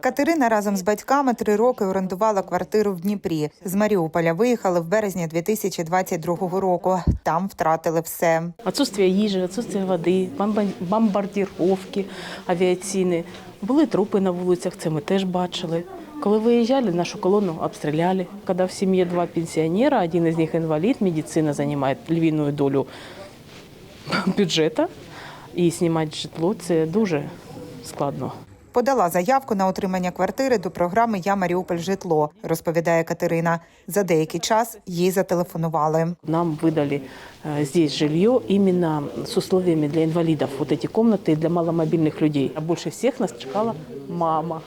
Катерина разом з батьками три роки орендувала квартиру в Дніпрі. З Маріуполя виїхали в березні 2022 року. Там втратили все. Отсутствие їжі, отсутствие води, бомба- бомбардировки авіаційні. Були трупи на вулицях, це ми теж бачили. Коли виїжджали, нашу колону обстріляли. Коли в сім'ї два пенсіонера, один із них інвалід, медицина займає львівну долю бюджету. І знімати житло це дуже складно Подала заявку на отримання квартири до програми Я Маріуполь житло, розповідає Катерина. За деякий час їй зателефонували. Нам выдали э, здесь жилье именно с условиями для инвалидов. Вот эти комнаты для маломобильных людей. А больше всех нас чекала мама.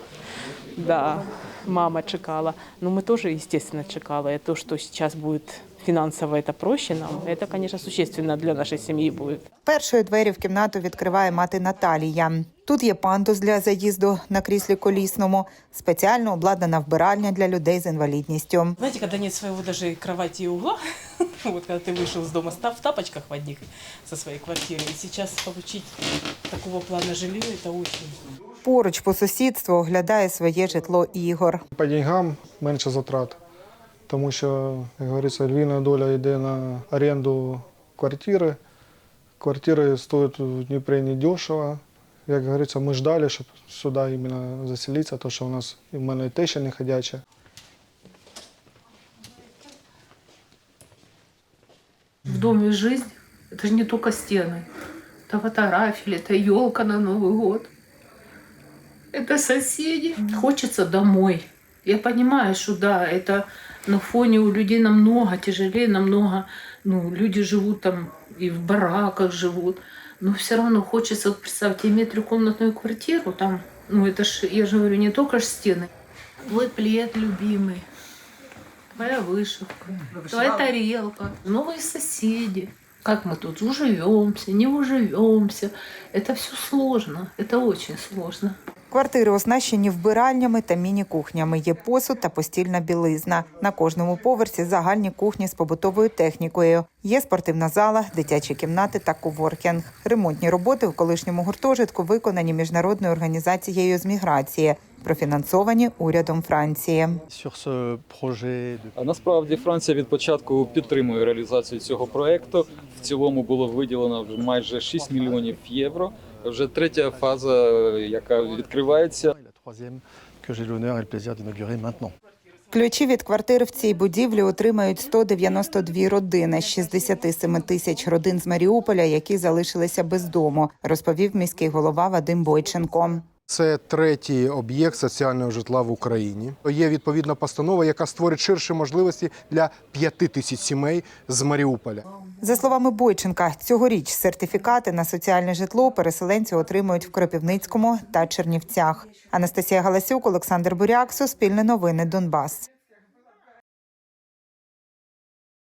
Да, мама чекала. Но мы тоже, естественно, чекала. И то, что сейчас будет финансово это проще нам, это, конечно, существенно для нашей семьи будет. Першою двері в кімнату відкриває мати Наталія. Тут є пандус для заїзду на кріслі колісному, спеціально обладнана вбиральня для людей з інвалідністю. Знаете, когда нет своего даже кровати и угла, вот когда ты вышел из дома ста- в тапочках в одних со своей квартиры, и сейчас получить такого плана жилье, это очень Поруч по сусідству оглядає своє житло Ігор. По деньгам менше затрат, тому що, як говориться, львівна доля йде на оренду квартири. Квартири стоять в Дніпрі недешево. Як говориться, ми ждали, щоб сюди іменно заселитися, тому що у нас і в мене і теща не ходяча. В доме жизнь – это же не только стены. Это фотографии, это елка на Новый год. Это соседи. Хочется домой. Я понимаю, что да, это на фоне у людей намного тяжелее, намного, ну, люди живут там и в бараках живут. Но все равно хочется, вот представьте, иметь трехкомнатную квартиру, там, ну это ж, я же говорю, не только ж стены. Твой плед любимый, твоя вышивка, твоя тарелка, новые соседи. Как мы тут уживемся, не уживемся. Это все сложно, это очень сложно. Квартири оснащені вбиральнями та міні-кухнями. Є посуд та постільна білизна. На кожному поверсі загальні кухні з побутовою технікою. Є спортивна зала, дитячі кімнати та коворкінг. Ремонтні роботи в колишньому гуртожитку виконані міжнародною організацією з міграції, профінансовані урядом Франції. насправді Франція від початку підтримує реалізацію цього проекту. В цілому було виділено вже майже 6 мільйонів євро. Вже третя фаза, яка відкривається. Ключі від квартир в цій будівлі отримають 192 родини з 67 тисяч родин з Маріуполя, які залишилися без дому, розповів міський голова Вадим Бойченко. Це третій об'єкт соціального житла в Україні. Є відповідна постанова, яка створить ширші можливості для п'яти тисяч сімей з Маріуполя. За словами Бойченка, цьогоріч сертифікати на соціальне житло переселенці отримують в Кропивницькому та Чернівцях. Анастасія Галасюк, Олександр Буряк, Суспільне новини, Донбас.